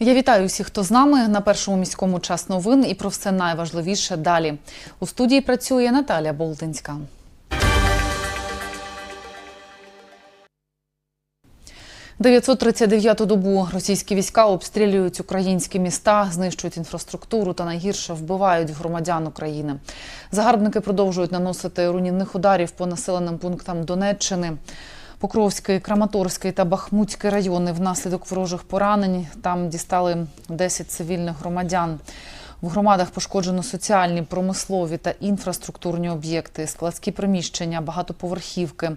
Я вітаю всіх, хто з нами на першому міському час новин і про все найважливіше далі. У студії працює Наталя Болтинська. «939-ту добу російські війська обстрілюють українські міста, знищують інфраструктуру та найгірше вбивають громадян України. Загарбники продовжують наносити руйнівних ударів по населеним пунктам Донеччини. Покровський, Краматорський та Бахмутський райони внаслідок ворожих поранень. Там дістали 10 цивільних громадян. В громадах пошкоджено соціальні, промислові та інфраструктурні об'єкти, складські приміщення, багатоповерхівки,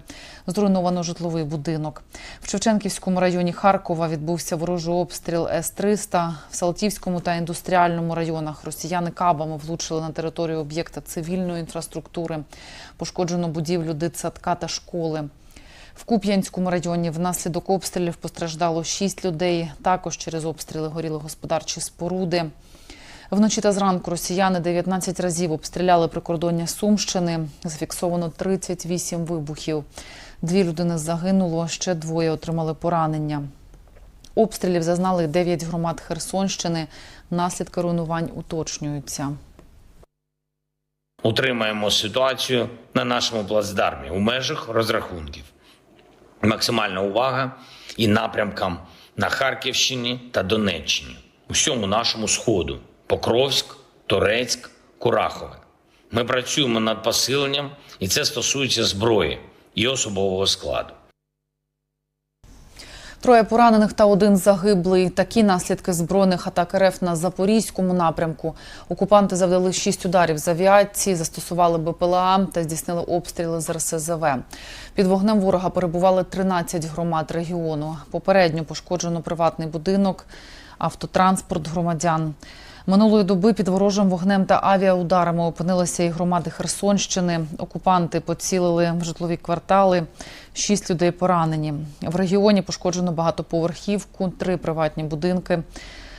зруйновано житловий будинок. В Шевченківському районі Харкова відбувся ворожий обстріл С-300. В Салтівському та індустріальному районах росіяни кабами влучили на територію об'єкта цивільної інфраструктури. Пошкоджено будівлю дитсадка та школи. В Куп'янському районі внаслідок обстрілів постраждало 6 людей. Також через обстріли горіли господарчі споруди. Вночі та зранку росіяни 19 разів обстріляли прикордоння Сумщини. Зафіксовано 38 вибухів. Дві людини загинуло, ще двоє отримали поранення. Обстрілів зазнали 9 громад Херсонщини. Наслідки руйнувань уточнюються. Утримаємо ситуацію на нашому плацдармі у межах розрахунків. Максимальна увага і напрямкам на Харківщині та Донеччині, усьому нашому сходу Покровськ, Торецьк, Курахове. Ми працюємо над посиленням, і це стосується зброї і особового складу. Троє поранених та один загиблий. Такі наслідки збройних атак РФ на запорізькому напрямку. Окупанти завдали шість ударів з авіації, застосували БПЛА та здійснили обстріли з РСЗВ. Під вогнем ворога перебували 13 громад регіону. Попередньо пошкоджено приватний будинок, автотранспорт громадян. Минулої доби під ворожим вогнем та авіаударами опинилися і громади Херсонщини. Окупанти поцілили в житлові квартали. Шість людей поранені. В регіоні пошкоджено багатоповерхівку, три приватні будинки,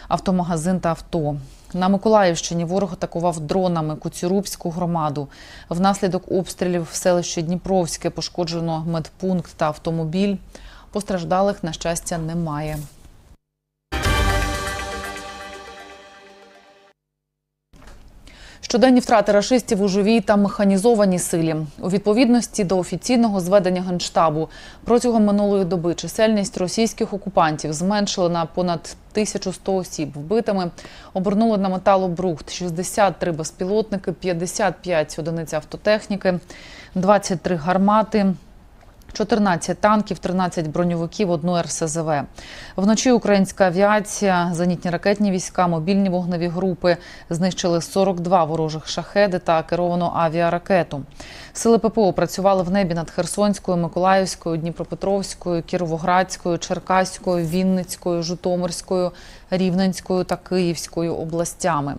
автомагазин та авто. На Миколаївщині ворог атакував дронами Куцюрубську громаду. Внаслідок обстрілів в селищі Дніпровське пошкоджено медпункт та автомобіль. Постраждалих, на щастя, немає. Щоденні втрати рашистів у живій та механізованій силі у відповідності до офіційного зведення генштабу протягом минулої доби чисельність російських окупантів зменшили на понад 1100 осіб. Вбитими обернули на металобрухт 63 безпілотники, 55 одиниць автотехніки, 23 гармати. 14 танків, 13 броньовиків, одну РСЗВ. Вночі українська авіація, зенітні ракетні війська, мобільні вогневі групи знищили 42 ворожих шахеди та керовану авіаракету. Сили ППО працювали в небі над Херсонською, Миколаївською, Дніпропетровською, Кіровоградською, Черкаською, Вінницькою, Житомирською, Рівненською та Київською областями.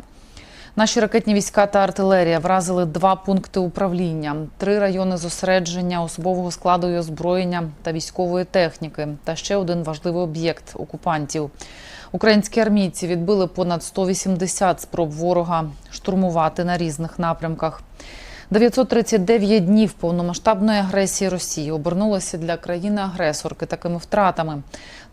Наші ракетні війська та артилерія вразили два пункти управління, три райони зосередження особового складу і озброєння та військової техніки, та ще один важливий об'єкт окупантів. Українські армійці відбили понад 180 спроб ворога штурмувати на різних напрямках. 939 днів повномасштабної агресії Росії обернулося для країни-агресорки такими втратами: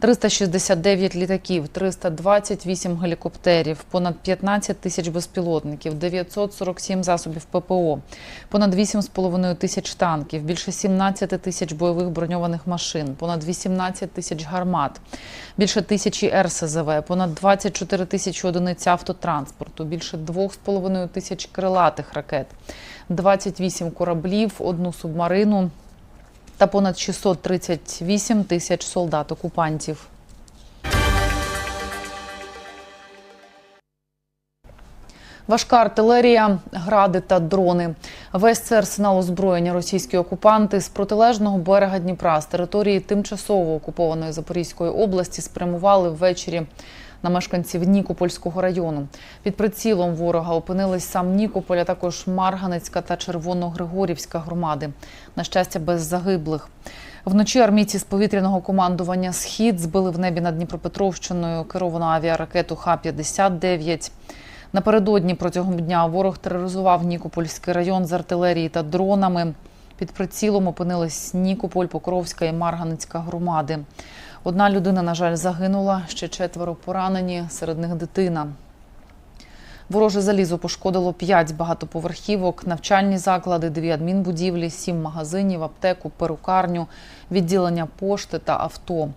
369 літаків, 328 гелікоптерів, понад 15 тисяч безпілотників, 947 засобів ППО, понад 8,5 тисяч танків, більше 17 тисяч бойових броньованих машин, понад 18 тисяч гармат, більше тисячі РСЗВ, понад 24 тисячі одиниць автотранспорту, більше 2,5 тисяч крилатих ракет. 28 кораблів, одну субмарину та понад 638 тисяч солдат окупантів. Важка артилерія, гради та дрони. Весь це арсенал озброєння російські окупанти з протилежного берега Дніпра з території тимчасово окупованої Запорізької області спрямували ввечері на мешканців Нікопольського району. Під прицілом ворога опинились сам Нікополь, а також Марганецька та Червоногригорівська громади. На щастя, без загиблих. Вночі армійці з повітряного командування Схід збили в небі над Дніпропетровщиною керовану авіаракету Х-59. Напередодні протягом дня ворог тероризував Нікопольський район з артилерії та дронами. Під прицілом опинились Нікополь, Покровська і Марганецька громади. Одна людина, на жаль, загинула, ще четверо поранені, серед них дитина. Вороже залізо пошкодило 5 багатоповерхівок, навчальні заклади, дві адмінбудівлі, сім магазинів, аптеку, перукарню, відділення пошти та авто.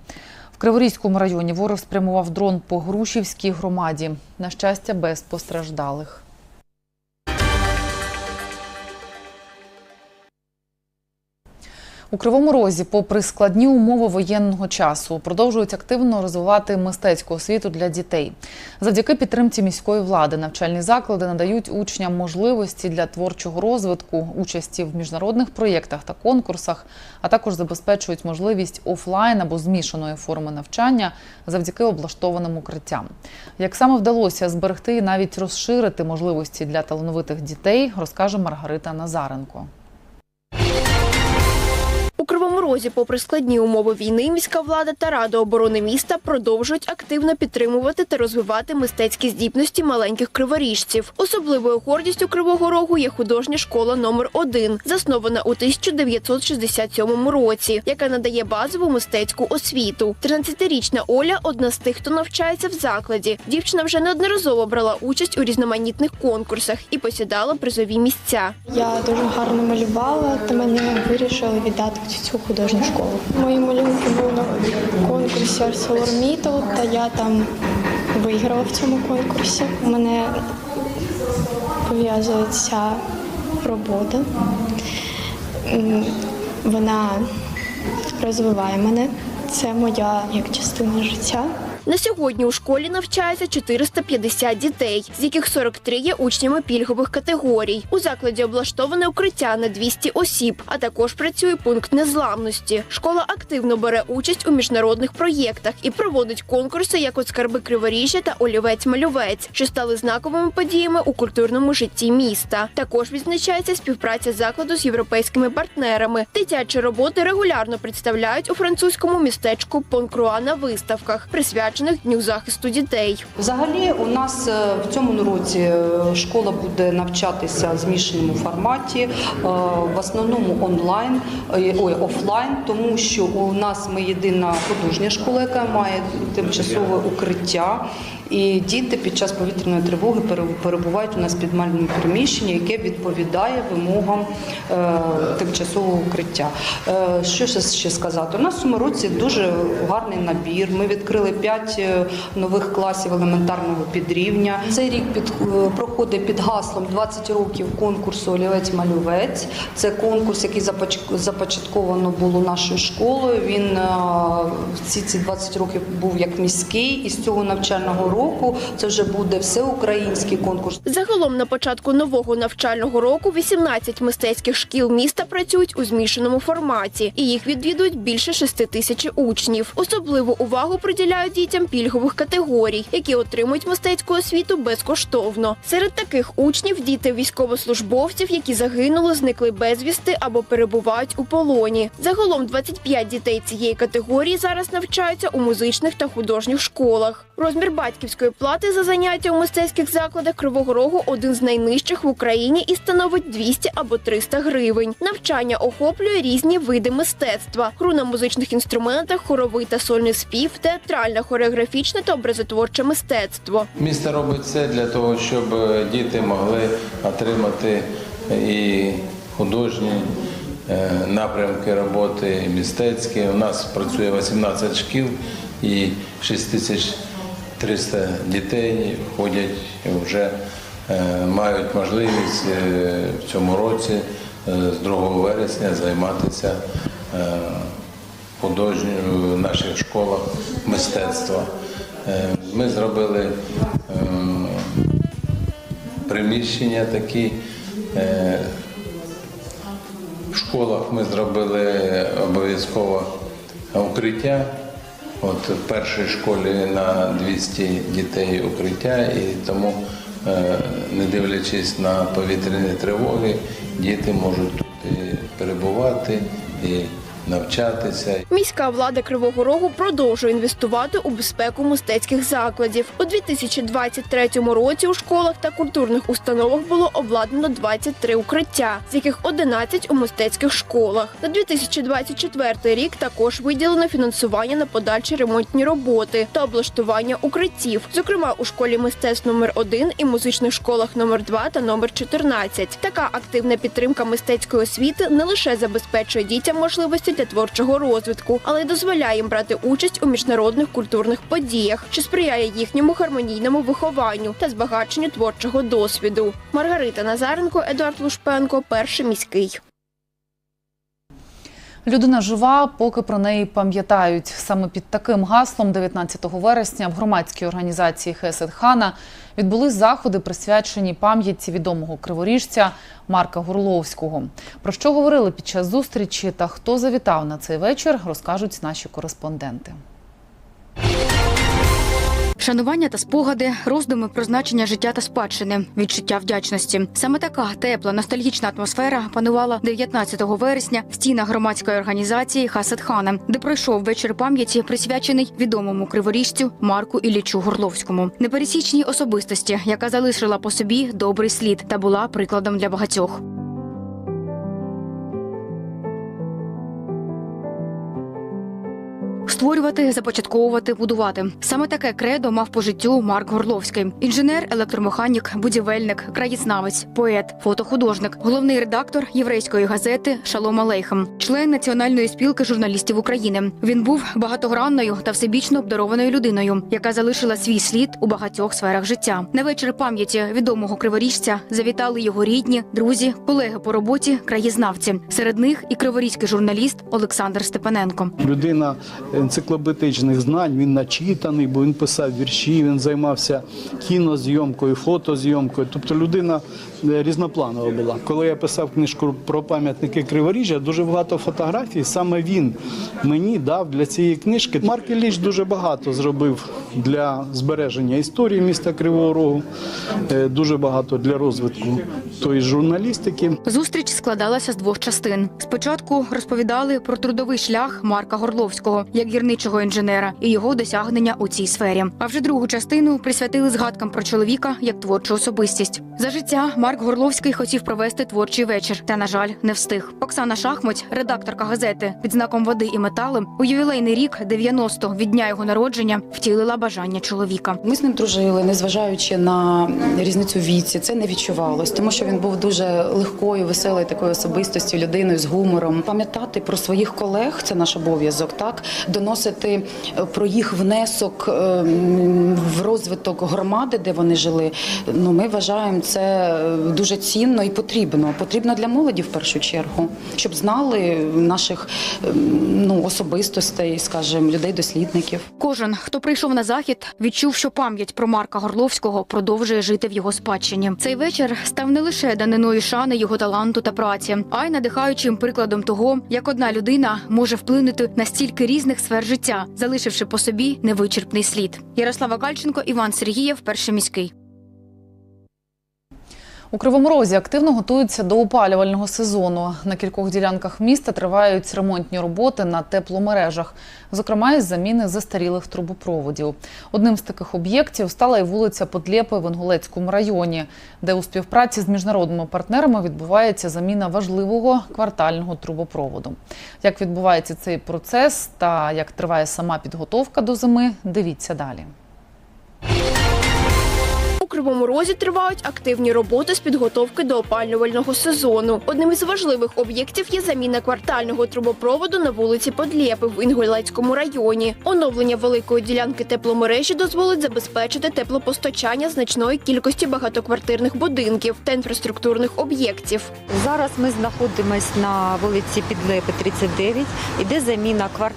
В Криворізькому районі ворог спрямував дрон по Грушівській громаді. На щастя, без постраждалих. У Кривому Розі, попри складні умови воєнного часу, продовжують активно розвивати мистецьку освіту для дітей. Завдяки підтримці міської влади навчальні заклади надають учням можливості для творчого розвитку, участі в міжнародних проєктах та конкурсах, а також забезпечують можливість офлайн або змішаної форми навчання завдяки облаштованим укриттям. Як саме вдалося зберегти і навіть розширити можливості для талановитих дітей, розкаже Маргарита Назаренко. У Кривому Розі, попри складні умови війни, міська влада та рада оборони міста продовжують активно підтримувати та розвивати мистецькі здібності маленьких криворіжців. Особливою гордістю Кривого Рогу є художня школа номер 1 заснована у 1967 році, яка надає базову мистецьку освіту. 13-річна Оля одна з тих, хто навчається в закладі. Дівчина вже неодноразово брала участь у різноманітних конкурсах і посідала призові місця. Я дуже гарно малювала, та мене вирішили віддати в цю художню школу. Мої малюнки були на конкурсі ArcelorMittal, та я там виграла в цьому конкурсі. У Мене пов'язує ця робота. Вона розвиває мене. Це моя як частина життя. На сьогодні у школі навчається 450 дітей, з яких 43 є учнями пільгових категорій. У закладі облаштоване укриття на 200 осіб, а також працює пункт незламності. Школа активно бере участь у міжнародних проєктах і проводить конкурси, як от скарби Криворіжжя та Олівець-малювець, що стали знаковими подіями у культурному житті міста. Також відзначається співпраця закладу з європейськими партнерами. Дитячі роботи регулярно представляють у французькому містечку Понкруа на виставках, присвячених Дню захисту дітей. Взагалі, у нас е, в цьому році е, школа буде навчатися в змішаному форматі, е, в основному онлайн, ой, офлайн, тому що у нас ми єдина художня школа, яка має тимчасове укриття. І діти під час повітряної тривоги перебувають у нас в підмальному приміщенні, яке відповідає вимогам тимчасового укриття. Що ще, сказати? У нас в цьому році дуже гарний набір. Ми відкрили 5 нових класів елементарного підрівня. Цей рік під, е, проходить під гаслом 20 років конкурсу Олівець-малювець. Це конкурс, який започ- започатковано було нашою школою. Він е, всі ці 20 років був як міський, і з цього навчального року це вже буде всеукраїнський конкурс. Загалом на початку нового навчального року 18 мистецьких шкіл міста працюють у змішаному форматі, і їх відвідують більше 6 тисяч учнів. Особливу увагу приділяють дітям пільгових категорій, які отримують мистецьку освіту безкоштовно. Серед таких учнів діти військовослужбовців, які загинули, зникли безвісти або перебувають у полоні. Загалом 25 дітей цієї категорії зараз навчаються у музичних та художніх школах. Розмір батьківської плати за заняття у мистецьких закладах Кривого Рогу один з найнижчих в Україні і становить 200 або 300 гривень. Навчання охоплює різні види мистецтва: гру на музичних інструментах, хоровий та сольний спів, театральне, хореографічне та образотворче мистецтво. Місто робить все для того, щоб е, діти могли отримати і художні е, напрямки роботи, і мистецькі. У нас працює 18 шкіл і 6300 дітей ходять вже е, мають можливість в цьому році з 2 вересня займатися е, художньою в наших школах мистецтва. Е, Ми зробили ем, приміщення такі. е, В школах ми зробили обов'язково укриття. От в першій школі на 200 дітей укриття, і тому, е, не дивлячись на повітряні тривоги, діти можуть тут перебувати і навчатися. Міська влада Кривого Рогу продовжує інвестувати у безпеку мистецьких закладів. У 2023 році у школах та культурних установах було обладнано 23 укриття, з яких 11 у мистецьких школах. На 2024 рік також виділено фінансування на подальші ремонтні роботи та облаштування укриттів, зокрема у школі мистецтв номер 1 і музичних школах номер 2 та номер 14. Така активна підтримка мистецької освіти не лише забезпечує дітям можливості для творчого розвитку, але й дозволяє їм брати участь у міжнародних культурних подіях, що сприяє їхньому гармонійному вихованню та збагаченню творчого досвіду. Маргарита Назаренко, Едуард Лушпенко, перший міський. Людина жива, поки про неї пам'ятають. Саме під таким гаслом 19 вересня в громадській організації Хесед Хана відбулись заходи, присвячені пам'ятці відомого криворіжця Марка Горловського. Про що говорили під час зустрічі та хто завітав на цей вечір, розкажуть наші кореспонденти. Шанування та спогади, роздуми про значення життя та спадщини, відчуття вдячності. Саме така тепла ностальгічна атмосфера панувала 19 вересня в стінах громадської організації Хасад Хана, де пройшов вечір пам'яті, присвячений відомому криворіжцю Марку Іллічу Горловському, непересічній особистості, яка залишила по собі добрий слід та була прикладом для багатьох. Створювати, започатковувати, будувати. Саме таке кредо мав по життю Марк Горловський. Інженер, електромеханік, будівельник, краєзнавець, поет, фотохудожник, головний редактор єврейської газети Шалом Алейхем, член Національної спілки журналістів України. Він був багатогранною та всебічно обдарованою людиною, яка залишила свій слід у багатьох сферах життя. На вечір пам'яті відомого криворіжця завітали його рідні, друзі, колеги по роботі, краєзнавці. Серед них і криворізький журналіст Олександр Степаненко. Людина енциклопедичних знань, він начитаний, бо він писав вірші, він займався кінозйомкою, фотозйомкою. Тобто людина різнопланова була. Коли я писав книжку про пам'ятники Криворіжжя, дуже багато фотографій. Саме він мені дав для цієї книжки. Марк Ілліч дуже багато зробив для збереження історії міста Кривого Рогу, е, дуже багато для розвитку тої журналістики. Зустріч складалася з двох частин. Спочатку розповідали про трудовий шлях Марка Горловського як гірничого інженера і його досягнення у цій сфері. А вже другу частину присвятили згадкам про чоловіка як творчу особистість. За життя Марк Горловський хотів провести творчий вечір, та на жаль, не встиг. Оксана Шахмуть, редакторка газети під знаком води і метали, у ювілейний рік 90 від дня його народження втілила бажання чоловіка. Ми з ним дружили, незважаючи на різницю віці, це не відчувалось, тому що він був дуже легкою, веселою такою особистостю, людиною з гумором. Пам'ятати про своїх колег це наш обов'язок, так доносити е, про їх внесок е, в розвиток громади, де вони жили. Ну ми вважаємо це е, дуже цінно і потрібно. Потрібно для молоді в першу чергу, щоб знали наших е, ну особистостей, скажімо, людей-дослідників. Кожен, хто прийшов на захід, відчув, що пам'ять про Марка Горловського продовжує жити в його спадщині. Цей вечір став не лише даниною шани його таланту та праці, а й надихаючим прикладом того, як одна людина може вплинути на стільки різних сфер життя, залишивши по собі невичерпний слід. Ярослава Кальченко, Іван Сергієв, перший міський. У Кривому Розі активно готуються до опалювального сезону. На кількох ділянках міста тривають ремонтні роботи на тепломережах, зокрема із заміни застарілих трубопроводів. Одним з таких об'єктів стала і вулиця Подлєпи в Інгулецькому районі, де у співпраці з міжнародними партнерами відбувається заміна важливого квартального трубопроводу. Як відбувається цей процес та як триває сама підготовка до зими, дивіться далі. У Кривому Розі тривають активні роботи з підготовки до опалювального сезону. Одним із важливих об'єктів є заміна квартального трубопроводу на вулиці Подлєпи в Інгулецькому районі. Оновлення великої ділянки тепломережі дозволить забезпечити теплопостачання значної кількості багатоквартирних будинків та інфраструктурних об'єктів. Зараз ми знаходимося на вулиці Підлепи 39. Іде заміна квартального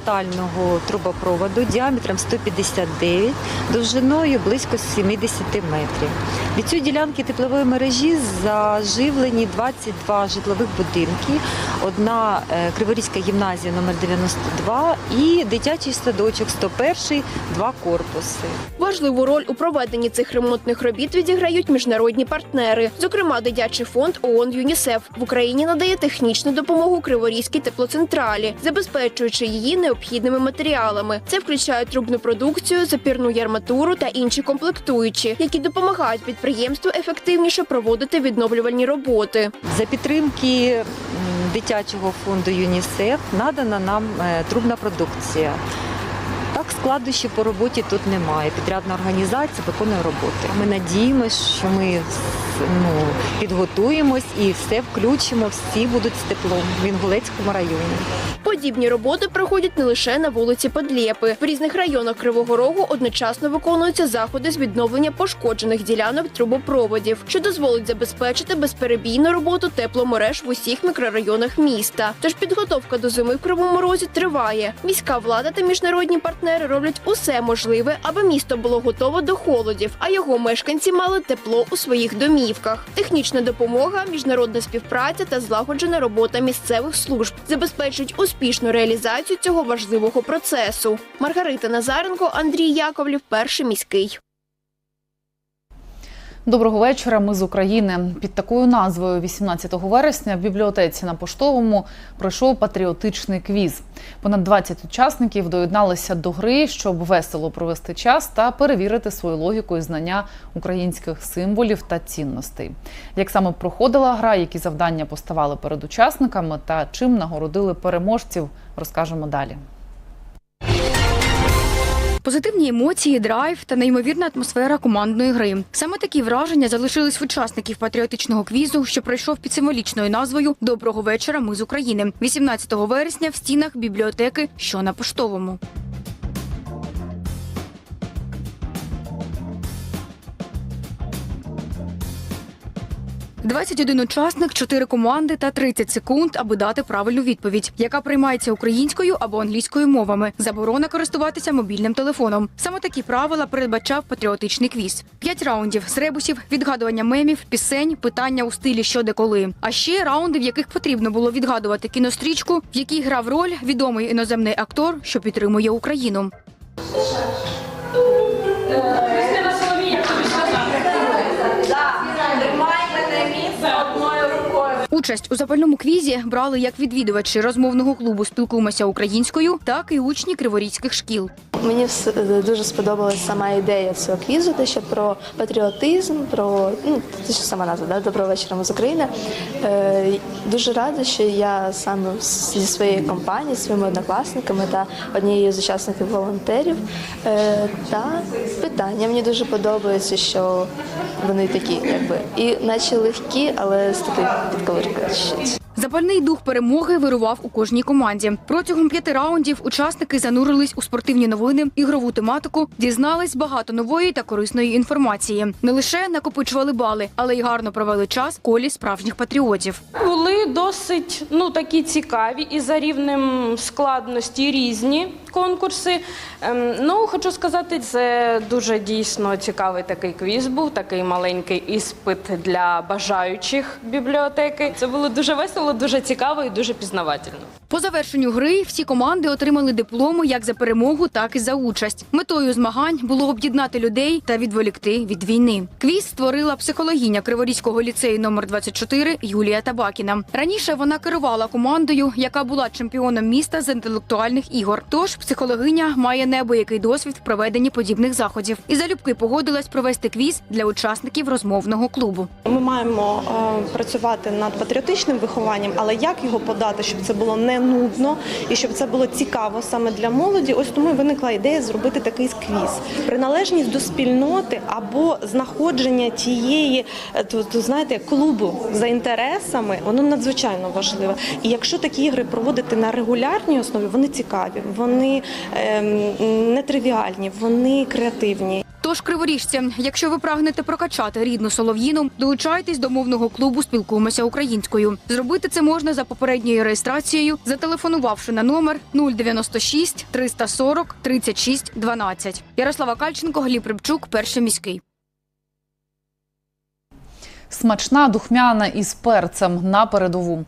трубопроводу діаметром 159, довжиною близько 70 метрів. Від цієї ділянки теплової мережі заживлені 22 житлових будинки, одна е, Криворізька гімназія номер 92 і дитячий садочок 101, два корпуси. Важливу роль у проведенні цих ремонтних робіт відіграють міжнародні партнери. Зокрема, дитячий фонд ООН ЮНІСЕФ в Україні надає технічну допомогу Криворізькій теплоцентралі, забезпечуючи її необхідними матеріалами. Це включає трубну продукцію, запірну ярматуру та інші комплектуючі, які допомагають підприємству ефективніше проводити відновлювальні роботи. За підтримки дитячого фонду ЮНІСЕФ надана нам е, трубна продукція. Складнощів по роботі тут немає. Підрядна організація виконує роботи. Ми надіємося, що ми ну, підготуємось і все включимо, всі будуть з теплом в Інгулецькому районі. Подібні роботи проходять не лише на вулиці Подлєпи. В різних районах Кривого Рогу одночасно виконуються заходи з відновлення пошкоджених ділянок трубопроводів, що дозволить забезпечити безперебійну роботу тепломереж в усіх мікрорайонах міста. Тож підготовка до зими в Кривому Розі триває. Міська влада та міжнародні партнери роблять усе можливе, аби місто було готове до холодів, а його мешканці мали тепло у своїх домівках. Технічна допомога, міжнародна співпраця та злагоджена робота місцевих служб забезпечують успішну реалізацію цього важливого процесу. Маргарита Назаренко, Андрій Яковлів, перший міський. Доброго вечора. Ми з України. Під такою назвою 18 вересня в бібліотеці на поштовому пройшов патріотичний квіз. Понад 20 учасників доєдналися до гри, щоб весело провести час та перевірити свою логіку і знання українських символів та цінностей. Як саме проходила гра, які завдання поставали перед учасниками та чим нагородили переможців, розкажемо далі. Позитивні емоції, драйв та неймовірна атмосфера командної гри. Саме такі враження залишились в учасників патріотичного квізу, що пройшов під символічною назвою Доброго вечора. Ми з України 18 вересня в стінах бібліотеки, що на поштовому. «21 учасник, 4 команди та 30 секунд, аби дати правильну відповідь, яка приймається українською або англійською мовами. Заборона користуватися мобільним телефоном. Саме такі правила передбачав патріотичний квіз. П'ять раундів з ребусів, відгадування мемів, пісень, питання у стилі що де коли. А ще раунди, в яких потрібно було відгадувати кінострічку, в якій грав роль відомий іноземний актор, що підтримує Україну. Участь у запальному квізі брали як відвідувачі розмовного клубу Спілкуємося українською, так і учні криворізьких шкіл. Мені дуже сподобалась сама ідея цього квізу, те, що про патріотизм, про ну те, що сама назва да? Доброго вечора ми з України. Е, дуже рада, що я саме зі своєї компанії, зі своїми однокласниками та однією з учасників волонтерів. Е, та питання мені дуже подобається, що вони такі, якби і наче легкі, але з такою підковиркою. Запальний дух перемоги вирував у кожній команді. Протягом п'яти раундів учасники занурились у спортивні новини, ігрову тематику, дізнались багато нової та корисної інформації. Не лише накопичували бали, але й гарно провели час в колі справжніх патріотів. Були досить ну такі цікаві і за рівнем складності різні конкурси. Ем, ну хочу сказати, це дуже дійсно цікавий такий квіз був, такий маленький іспит для бажаючих бібліотеки. Це було дуже весело, дуже цікаво і дуже пізнавательно. По завершенню гри всі команди отримали дипломи як за перемогу, так і за участь. Метою змагань було об'єднати людей та відволікти від війни. Квіз створила психологиня Криворізького ліцею номер 24 Юлія Табакіна. Раніше вона керувала командою, яка була чемпіоном міста з інтелектуальних ігор. Тож психологиня має неабиякий досвід в проведенні подібних заходів і залюбки погодилась провести квіз для учасників розмовного клубу. Ми маємо е, працювати над патріотичним вихованням, але як його подати, щоб це було не нудно і щоб це було цікаво саме для молоді. Ось тому і виникла ідея зробити такий квіз. Приналежність до спільноти або знаходження тієї, е, то, то, знаєте, клубу за інтересами, воно надзвичайно важливе. І якщо такі ігри проводити на регулярній основі, вони цікаві, вони ем, нетривіальні, вони креативні. Тож, криворіжці, якщо ви прагнете прокачати рідну солов'їну, долучайтесь до мовного клубу Спілкуємося українською. Зробити це можна за попередньою реєстрацією, зателефонувавши на номер 096 340 36 12. Ярослава Кальченко, Гліб Рибчук, перший міський. Смачна, духмяна із перцем на передову.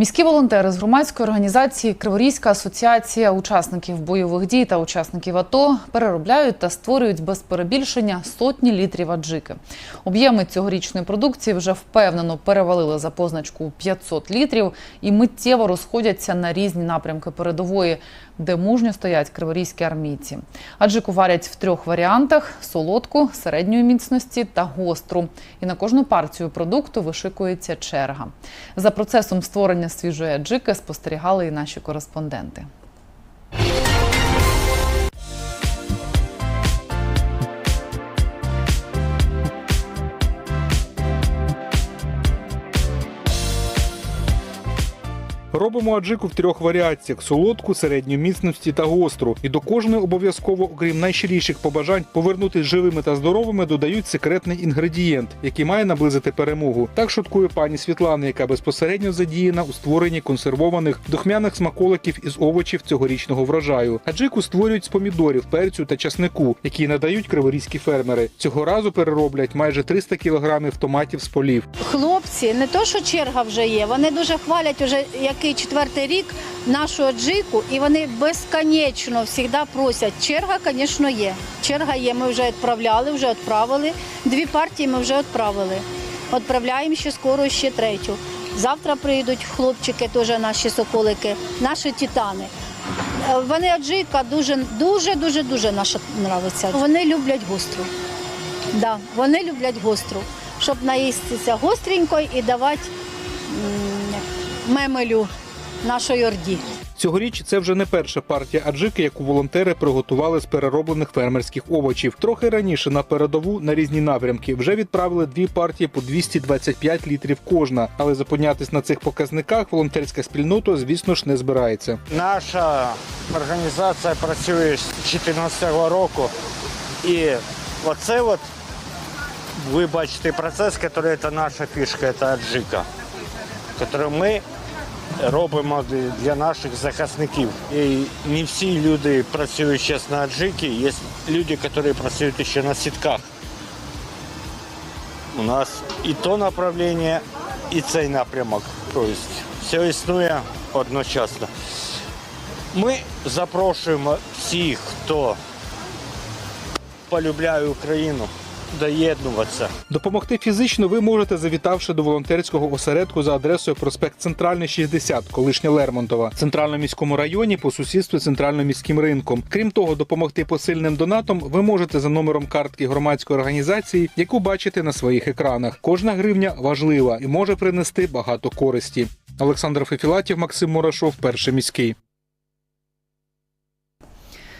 Міські волонтери з громадської організації Криворізька асоціація учасників бойових дій та учасників АТО переробляють та створюють без перебільшення сотні літрів аджики. Об'єми цьогорічної продукції вже впевнено перевалили за позначку 500 літрів і миттєво розходяться на різні напрямки передової, де мужньо стоять криворізькі армійці. Аджику варять в трьох варіантах: солодку, середньої міцності та гостру. І на кожну партію продукту вишикується черга. За процесом створення свіжої аджики спостерігали і наші кореспонденти. Робимо аджику в трьох варіаціях: солодку, середньої міцності та гостру. І до кожної обов'язково, окрім найщиріших побажань, повернутись живими та здоровими, додають секретний інгредієнт, який має наблизити перемогу. Так шуткує пані Світлана, яка безпосередньо задіяна у створенні консервованих духмяних смаколиків із овочів цьогорічного врожаю. Аджику створюють з помідорів, перцю та часнику, які надають криворізькі фермери. Цього разу перероблять майже 300 кілограмів томатів з полів. Хлопці, не то, що черга вже є, вони дуже хвалять уже який четвертий рік нашу аджику, і вони безконечно завжди просять. Черга, звісно, є. Черга є. Ми вже відправляли, вже відправили. Дві партії ми вже відправили. Відправляємо ще скоро ще третю. Завтра прийдуть хлопчики, теж наші соколики, наші титани. Е, Вони аджика дуже, дуже, дуже, дуже наша нравиться. Вони люблять гостру. Да, вони люблять гостру, щоб наїстися гостренько і давати мемелю нашої орді. Цьогоріч це вже не перша партія аджики, яку волонтери приготували з перероблених фермерських овочів. Трохи раніше на передову на різні напрямки вже відправили дві партії по 225 літрів кожна. Але зупинятись на цих показниках волонтерська спільнота, звісно ж, не збирається. Наша організація працює з 2014 року. І оце от, ви бачите процес, який це наша фішка, це аджика, який ми робимо для наших захисників. І не всі люди працюють зараз на аджикі, є люди, які працюють ще на сітках. У нас і то направлення, і цей напрямок. Тобто все існує одночасно. Ми запрошуємо всіх, хто полюбляє Україну, доєднуватися. Допомогти фізично ви можете, завітавши до волонтерського осередку за адресою проспект Центральний 60, колишня Лермонтова, в центральному міському районі по сусідству з центральним міським ринком. Крім того, допомогти посильним донатом ви можете за номером картки громадської організації, яку бачите на своїх екранах. Кожна гривня важлива і може принести багато користі. Олександр Фефілатів, Максим Мурашов, перший міський.